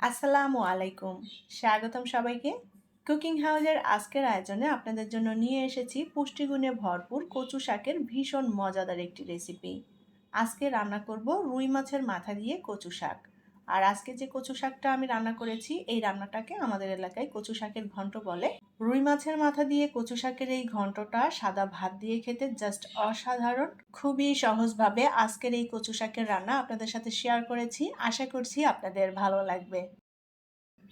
আসসালামু আলাইকুম। স্বাগতম সবাইকে। কুকিং হাউজের আজকের আয়োজনে আপনাদের জন্য নিয়ে এসেছি পুষ্টিগুণে ভরপুর কচু শাকের ভীষণ মজাদার একটি রেসিপি। আজকে রান্না করব রুই মাছের মাথা দিয়ে কচু শাক। আর আজকে যে কচু শাকটা আমি রান্না করেছি, এই রান্নাটাকে আমাদের এলাকায় কচু শাকের ঘন্ট বলে। রুই মাছের মাথা দিয়ে কচু শাকের এই ঘন্টটা সাদা ভাত দিয়ে খেতে জাস্ট অসাধারণ। খুবই সহজভাবে আজকের এই কচু শাকের রান্না আপনাদের সাথে শেয়ার করেছি। আশা করছি আপনাদের ভালো লাগবে।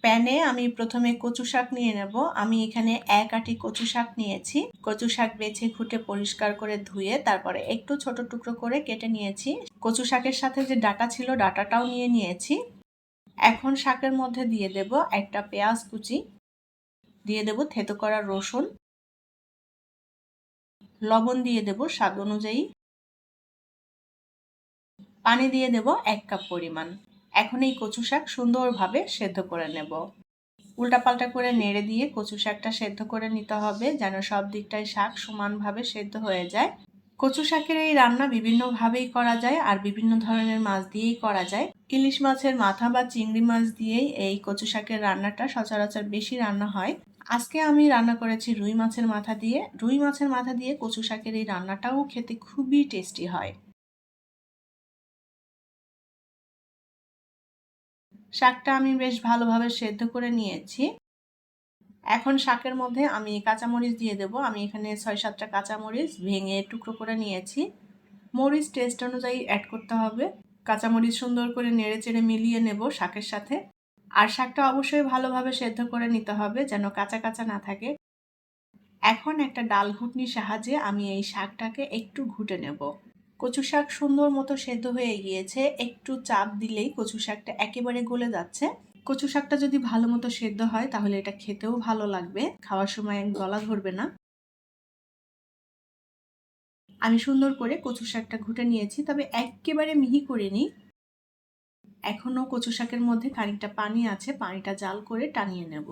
প্যানে আমি প্রথমে কচু শাক নিয়ে নেব। আমি এখানে এক আটি কচু শাক নিয়েছি। কচু শাক বেছে খুঁটে পরিষ্কার করে ধুয়ে তারপরে একটু ছোট টুকরো করে কেটে নিয়েছি। কচু শাকের সাথে যে ডাটা ছিল, ডাটাটাও নিয়ে নিয়েছি। এখন শাকের মধ্যে দিয়ে দেব একটা পেঁয়াজ কুচি। দিয়ে দেব থেতো করা রসুন। লবণ দিয়ে দেব স্বাদ অনুযায়ী। পানি দিয়ে দেব এক কাপ পরিমাণ। এখন এই কচু শাক সুন্দরভাবে সেদ্ধ করে নেব। উল্টাপাল্টা করে নেড়ে দিয়ে কচু শাকটা সেদ্ধ করে নিতে হবে যেন সব দিকটাই শাক সমানভাবে সেদ্ধ হয়ে যায়। কচু শাকের এই রান্না বিভিন্নভাবেই করা যায় আর বিভিন্ন ধরনের মাছ দিয়েই করা যায়। ইলিশ মাছের মাথা বা চিংড়ি মাছ দিয়েই এই কচু শাকের রান্নাটা সচরাচর বেশি রান্না হয়। আজকে আমি রান্না করেছি রুই মাছের মাথা দিয়ে। রুই মাছের মাথা দিয়ে কচু শাকের এই রান্নাটাও খেতে খুবই টেস্টি হয়। শাকটা আমি বেশ ভালোভাবে সেদ্ধ করে নিয়েছি। এখন শাকের মধ্যে আমি কাঁচামরিচ দিয়ে দেব। আমি এখানে ছয় সাতটা কাঁচামরিচ ভেঙে টুকরো করে নিয়েছি। মরিচ টেস্ট অনুযায়ী অ্যাড করতে হবে। কাঁচামরিচ সুন্দর করে নেড়ে চেড়ে মিলিয়ে নেব শাকের সাথে। আর শাকটা অবশ্যই ভালোভাবে সেদ্ধ করে নিতে হবে যেন কাঁচা কাঁচা না থাকে। এখন একটা ডাল ঘুটনির সাহায্যে আমি এই শাকটাকে একটু ঘুটে নেব। কচু শাক সুন্দর মতো সেদ্ধ হয়ে গিয়েছে। একটু চাপ দিলেই কচু শাকটা একেবারে গলে যাচ্ছে। কচু শাকটা যদি ভালো মতো সেদ্ধ হয়, তাহলে এটা খেতেও ভালো লাগবে। খাওয়ার সময় গলা ধরবে না। আমি সুন্দর করে কচু শাকটা ঘুটে নিয়েছি, তবে একেবারে মিহি করিনি। এখনও কচু শাকের মধ্যে খানিকটা পানি আছে, পানিটা জাল করে টানিয়ে নেব।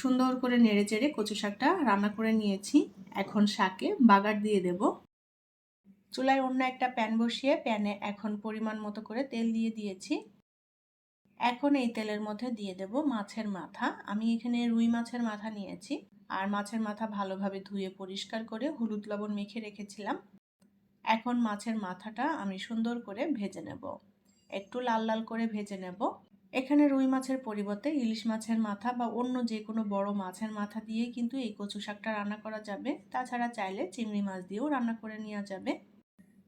সুন্দর করে নেড়ে চেড়ে কচু শাকটা রান্না করে নিয়েছি। এখন শাকে বাগার দিয়ে দেব। চুলায় অন্য একটা প্যান বসিয়ে প্যানে এখন পরিমাণ মতো করে তেল দিয়ে দিয়েছি। এখন এই তেলের মধ্যে দিয়ে দেব মাছের মাথা। আমি এখানে রুই মাছের মাথা নিয়েছি। আর মাছের মাথা ভালোভাবে ধুয়ে পরিষ্কার করে হলুদ লবণ মেখে রেখেছিলাম। এখন মাছের মাথাটা আমি সুন্দর করে ভেজে নেব। একটু লাল লাল করে ভেজে নেব। এখানে রুই মাছের পরিবর্তে ইলিশ মাছের মাথা বা অন্য যে কোনো বড় মাছের মাথা দিয়ে কিন্তু এই কচু শাকটা রান্না করা যাবে। তাছাড়া চাইলে চিংড়ি মাছ দিয়েও রান্না করে নেওয়া যাবে।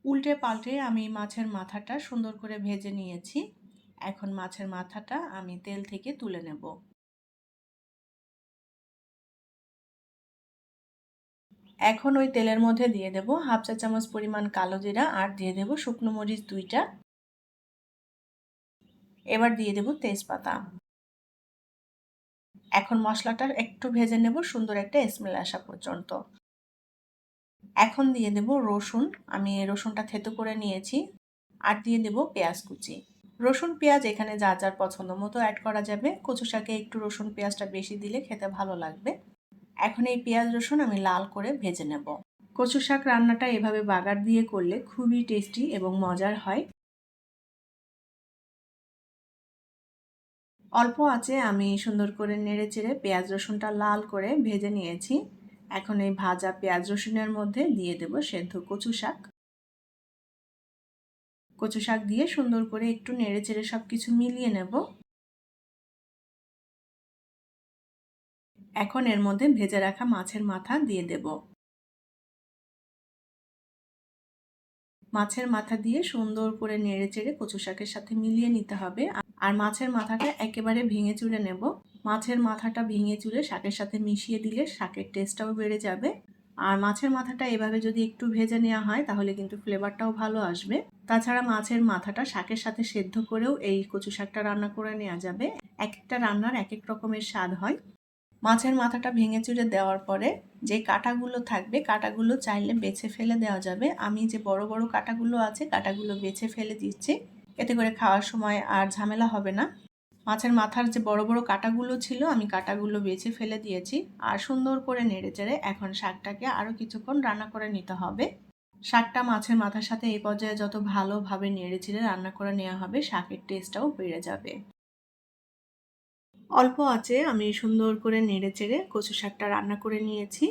উল্টে পাল্টে আমি মাছের মাথাটা সুন্দর করে ভেজে নিয়েছি। এখন মাছের মাথাটা আমি তেল থেকে তুলে নেব। এখন ওই তেলের মধ্যে দিয়ে দেব হাফ চা চামচ পরিমাণ কালো জিরা আর দিয়ে দেব শুকনো মরিচ দুইটা। এবার দিয়ে দেব তেজপাতা। এখন মশলাটা একটু ভেজে নেব সুন্দর একটা স্মেল আসা পর্যন্ত। এখন দিয়ে দেব রসুন, আমি রসুনটা থেতো করে নিয়েছি। আর দিয়ে দেব পেঁয়াজ কুচি। রসুন, পেঁয়াজ এখানে যা যার পছন্দ মতো অ্যাড করা যাবে। কচু শাকে একটু রসুন, পেঁয়াজটা বেশি দিলে খেতে ভালো লাগবে। এখন এই পেঁয়াজ, রসুন আমি লাল করে ভেজে নেব। কচু শাক রান্নাটা এভাবে বাগার দিয়ে করলে খুবই টেস্টি এবং মজার হয়। অল্প আছে, আমি সুন্দর করে নেড়ে চেড়ে পেঁয়াজ রসুনটা লাল করে ভেজে নিয়েছি। এখন এই ভাজা পেঁয়াজ রসুনের মধ্যে দিয়ে দেব সেদ্ধ কচু শাক। কচু শাক দিয়ে সুন্দর করে একটু নেড়ে চেড়ে সব কিছু মিলিয়ে নেব। এখন এর মধ্যে ভেজে রাখা মাছের মাথা দিয়ে দেব। মাছের মাথা দিয়ে সুন্দর করে নেড়ে চেড়ে কচু শাকের সাথে মিলিয়ে নিতে হবে। আর মাছের মাথাটা একেবারে ভেঙে চুড়ে নেব। মাছের মাথাটা ভেঙে চুড়ে শাকের সাথে মিশিয়ে দিলে শাকের টেস্টটাও বেড়ে যাবে। আর মাছের মাথাটা এভাবে যদি একটু ভেজে নেওয়া হয়, তাহলে কিন্তু ফ্লেভারটাও ভালো আসবে। তাছাড়া মাছের মাথাটা শাকের সাথে সেদ্ধ করেও এই কচু শাকটা রান্না করে নেওয়া যাবে। এক একটা রান্নার এক এক রকমের স্বাদ হয়। মাছের মাথাটা ভেঙে চুড়ে দেওয়ার পরে যে কাটাগুলো থাকবে, কাটাগুলো চাইলে বেছে ফেলে দেওয়া যাবে। আমি যে বড় বড় কাটাগুলো আছে, কাটাগুলো বেছে ফেলে দিচ্ছি। এতে করে খাওয়ার সময় আর ঝামেলা হবে না। মাছের মাথার যে বড় বড় কাটাগুলো ছিল, আমি কাটাগুলো বেছে ফেলে দিয়েছি আর সুন্দর করে নেড়ে চেড়ে এখন শাকটাকে আরও কিছুক্ষণ রান্না করে নিতে হবে। শাকটা মাছের মাথার সাথে এই পর্যায়ে যত ভালোভাবে নেড়ে চেড়ে রান্না করে নেওয়া হবে, শাকের টেস্টটাও বেড়ে যাবে। অল্প আছে, আমি সুন্দর করে নেড়ে চেড়ে কচু শাকটা রান্না করে নিয়েছি।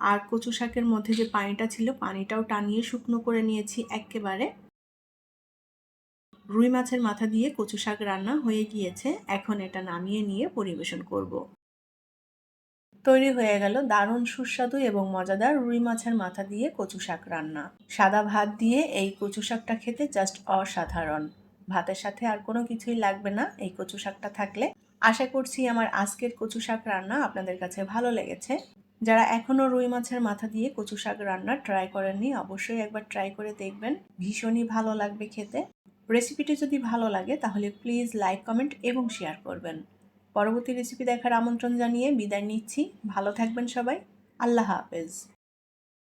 আর কচু শাকের মধ্যে যে পানিটা ছিল, পানিটাও টানিয়ে শুকনো করে নিয়েছি একেবারে। রুই মাছের মাথা দিয়ে কচু শাক রান্না হয়ে গিয়েছে, এখন এটা নামিয়ে নিয়ে পরিবেশন করব। তৈরি হয়ে গেল দারুণ সুস্বাদু এবং মজাদার রুই মাছের মাথা দিয়ে কচু শাক রান্না। সাদা ভাত দিয়ে এই কচু শাকটা খেতে জাস্ট অসাধারণ। ভাতের সাথে আর কোনো কিছুই লাগবে না, এই কচু শাকটা থাকলে আশা করছি আমার আজকের কচু শাক রান্না আপনাদের কাছে ভালো লেগেছে। যারা এখনও রুই মাছের মাথা দিয়ে কচু শাক রান্না ট্রাই করেননি, অবশ্যই একবার ট্রাই করে দেখবেন। ভীষণই ভালো লাগবে খেতে। রেসিপিটি যদি ভালো লাগে, তাহলে প্লিজ লাইক কমেন্ট এবং শেয়ার করবেন। পরবর্তী রেসিপি দেখার আমন্ত্রণ জানিয়ে বিদায় নিচ্ছি। ভালো থাকবেন সবাই। আল্লাহ হাফেজ।